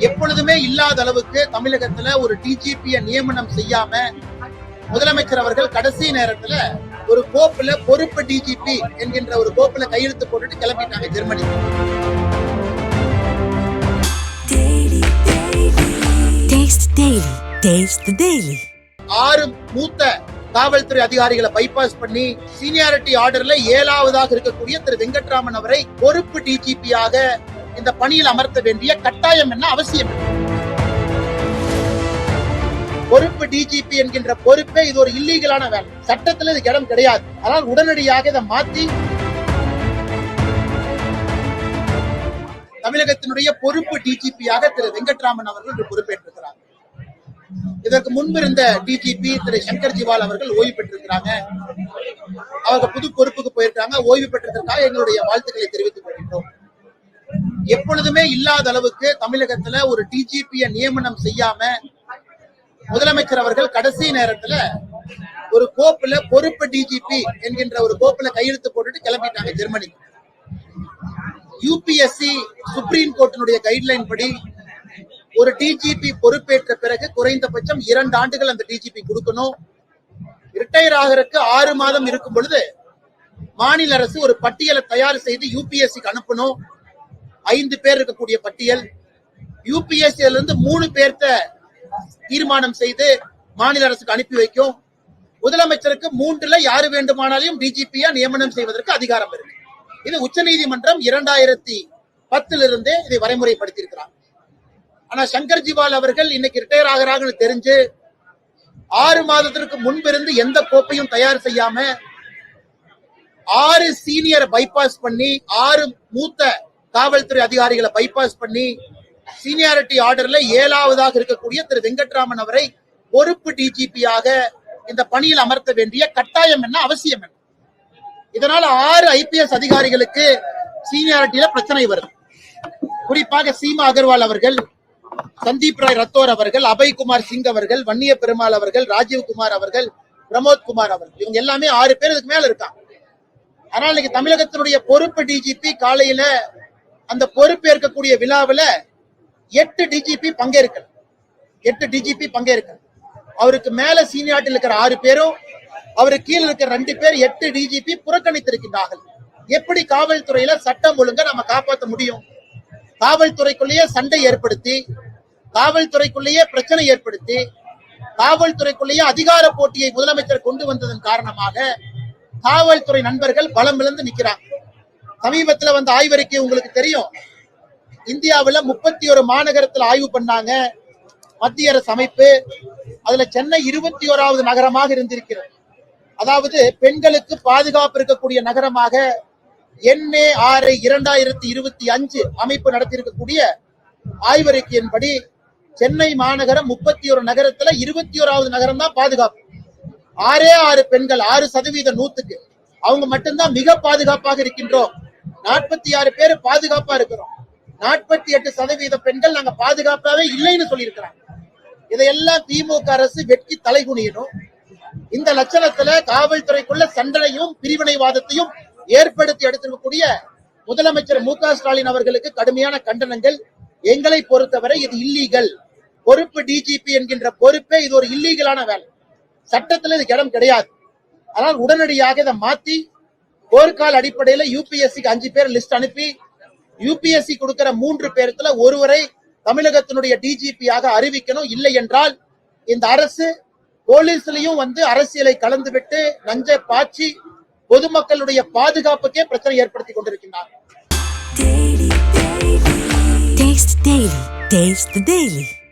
எப்பொழுதுமே இல்லாத அளவுக்கு தமிழகத்துல ஒரு டிஜிபிய நியமனம் செய்யாம முதலமைச்சர் அவர்கள் கடைசி நேரத்துல ஒரு கோப்புல பொறுப்பு டிஜிபி என்கின்ற ஒரு கோப்புல கையெழுத்து போட்டுட்டு கிளம்பிட்டாங்க ஜெர்மனி. ஆறு மூத்த காவல்துறை அதிகாரிகளை பைபாஸ் பண்ணி சீனியாரிட்டி ஆர்டர்ல ஏழாவதாக இருக்கக்கூடிய திரு வெங்கட்ராமன் அவரை பொறுப்பு டிஜிபியாக இந்த பணியில் அமர்த்த வேண்டிய கட்டாயம் என்ன அவசியம் பொறுப்பு டிஜிபி என்கின்ற பொறுப்பே இது ஒரு இல்லீகலான வேலை. சட்டத்தில் இது இடம் கிடையாது. ஆனால் உடனடியாக இதை மாத்தி தமிழகத்தினுடைய பொறுப்பு டிஜிபியாக திரு வெங்கட்ராமன் அவர்கள் இன்று பொறுப்பேற்றிருக்கிறார். இதற்கு முன்பு இருந்த டிஜிபி திரு சங்கர் ஜிவால் அவர்கள் ஓய்வு பெற்றிருக்கிறாங்க. அவங்க புது பொறுப்புக்கு போயிருக்காங்க. ஓய்வு பெற்றதற்காக எங்களுடைய வாழ்த்துக்களை தெரிவித்துக் கொள்கின்றோம். எப்பொழுதுமே இல்லாத அளவுக்கு தமிழகத்துல ஒரு டிஜிபிய நியமனம் செய்யாம முதலமைச்சர் அவர்கள் கடைசி நேரத்துல ஒரு கோப்புல பொறுப்பு டிஜிபி என்கின்ற ஒரு கோப்புல கையெழுத்து போட்டுட்டு கிளம்பிட்டாங்க ஜெர்மனி. யூபிஎஸ்சி சுப்ரீம் கோர்ட்டினுடைய கைட்லைன் படி ஒரு டிஜிபி பொறுப்பேற்ற பிறகு குறைந்தபட்சம் இரண்டு ஆண்டுகள் அந்த டிஜிபி கொடுக்கணும். ரிட்டையர் ஆகிறதுக்கு ஆறு மாதம் இருக்கும் பொழுது மாநில அரசு ஒரு பட்டியலை தயார் செய்து யூபிஎஸ்சிக்கு அனுப்பணும். ஐந்து பேர் இருக்கக்கூடிய பட்டியல் யூபிஎஸ்சில இருந்து மூணு பேர்த்த தீர்மானம் செய்து மாநில அரசுக்கு அனுப்பி வைக்கும். முதலமைச்சருக்கு மூன்றுல யாரு வேண்டுமானாலும் டிஜிபியா நியமனம் செய்வதற்கு அதிகாரம் இருக்கு. இது உச்ச நீதிமன்றம் இரண்டாயிரத்தி பத்துல இருந்தே இதை வரைமுறைப்படுத்தியிருக்கிறார். ஆனா சங்கர் ஜிவால் அவர்கள் இன்னைக்கு ரிட்டையர் ஆகிறாங்கன்னு தெரிஞ்சு ஆறு மாதத்திற்கு முன்பிருந்து எந்த கோப்பையும் தயார் செய்யாம ஆறு சீனியர் பைபாஸ் பண்ணி ஆறு மூத்த காவல்துறை அதிகாரிகளை பைபாஸ் பண்ணி சீனியாரிட்டி ஆர்டர்ல ஏழாவதாக இருக்கக்கூடிய திரு வெங்கட்ராமன் அவரை பொறுப்பு டிஜிபியாக இந்த பணியில் அமர்த்த வேண்டிய கட்டாயம் என்ன அவசியம் என்ன? இதனால ஆறு ஐபிஎஸ் அதிகாரிகளுக்கு சீனியாரிட்டியில பிரச்சனை வருது குறிப்பாக சீமா அகர்வால் அவர்கள் சந்தீப் ராய் ரத்தோர் அவர்கள் அபய்குமார் சிங் அவர்கள் வன்னிய பெருமாள் அவர்கள் ராஜீவ் குமார் அவர்கள் பிரமோத் குமார் அவர்கள். இவங்க எல்லாமே ஆறு பேர் இதுக்கு மேல இருக்காங்க. ஆனால் இன்னைக்கு தமிழகத்தினுடைய பொறுப்பு டிஜிபி காலையில அந்த பொறுப்பேற்கக்கூடிய விழாவுல எட்டு டிஜிபி பங்கேற்கல. எட்டு டிஜிபி பங்கேற்கல. அவருக்கு மேல சீனியாட்டில் இருக்கிற ஆறு பேரும் அவருக்கு கீழே இருக்கிற ரெண்டு பேர் எட்டு டிஜிபி புறக்கணித்திருக்கின்றார்கள். எப்படி காவல்துறையில சட்டம் ஒழுங்கை நம்ம காப்பாற்ற முடியும்? காவல்துறைக்குள்ளேயே சண்டை ஏற்படுத்தி காவல்துறைக்குள்ளேயே பிரச்சனை ஏற்படுத்தி காவல்துறைக்குள்ளேயே அதிகார போட்டியை முதலமைச்சர் கொண்டு வந்ததன் காரணமாக காவல்துறை நண்பர்கள் பலம் இழந்து நிக்கிறாங்க. சமீபத்துல வந்த ஆய்வறிக்கை உங்களுக்கு தெரியும். இந்தியாவுல முப்பத்தி ஒரு மாநகரத்தில் ஆய்வு பண்ணாங்க. மத்திய அரசு அமைப்பு. அதுல சென்னை இருபத்தி ஓராவது நகரமாக இருந்திருக்கிறது. அதாவது பெண்களுக்கு பாதுகாப்பு இருக்கக்கூடிய நகரமாக என்ஏ ஆறு இரண்டாயிரத்தி இருபத்தி அஞ்சு அமைப்பு நடத்தியிருக்கக்கூடிய ஆய்வறிக்கையின்படி சென்னை மாநகரம் முப்பத்தி ஒரு நகரத்துல இருபத்தி ஓராவது நகரம் தான் பாதுகாப்பு. ஆறே ஆறு பெண்கள் ஆறு சதவீத நூத்துக்கு. அவங்க மட்டும்தான் மிக பாதுகாப்பாக இருக்கின்றோம். நாற்பத்தி ஆறு பேர் பாதுகாப்பா இருக்கிறோம். நாற்பத்தி எட்டு சதவீத பெண்கள் நாங்க பாதுகாப்பாவே இல்லைன்னு சொல்லியிருக்கிறாங்க. இதையெல்லாம் திமுக அரசு வெட்கி தலைகுனியணும் இந்த லட்சணத்துல காவல்துறைக்குள்ள சண்டனையும் பிரிவினைவாதத்தையும் ஏற்படுத்தி எடுத்திருக்கக்கூடிய முதலமைச்சர் மு ஸ்டாலின் அவர்களுக்கு கடுமையான கண்டனங்கள். எங்களை பொறுத்தவரை இது இல்லீகல் பொறுப்பு டிஜிபி என்கின்ற பொறுப்பே இது ஒரு இல்லீகலான வேலை. சட்டத்துல இதுக்கு இடம் கிடையாது. ஆனால் உடனடியாக இதை மாத்தி போர்க்கால அடிப்படையில யூபிஎஸ்சிக்கு அஞ்சு பேர் லிஸ்ட் அனுப்பி யூபிஎஸ்சி கொடுக்கிற மூன்று பேர்த்துல ஒருவரை தமிழகத்தினுடைய டிஜிபியாக அறிவிக்கணும். இல்லை என்றால் இந்த அரசு போலீஸ்லயும் வந்து அரசியலை கலந்துவிட்டு நஞ்சை பாய்ச்சி பொதுமக்களுடைய பாதுகாப்புக்கே பிரச்சனை ஏற்படுத்தி கொண்டிருக்கின்றார். Taste the Daily.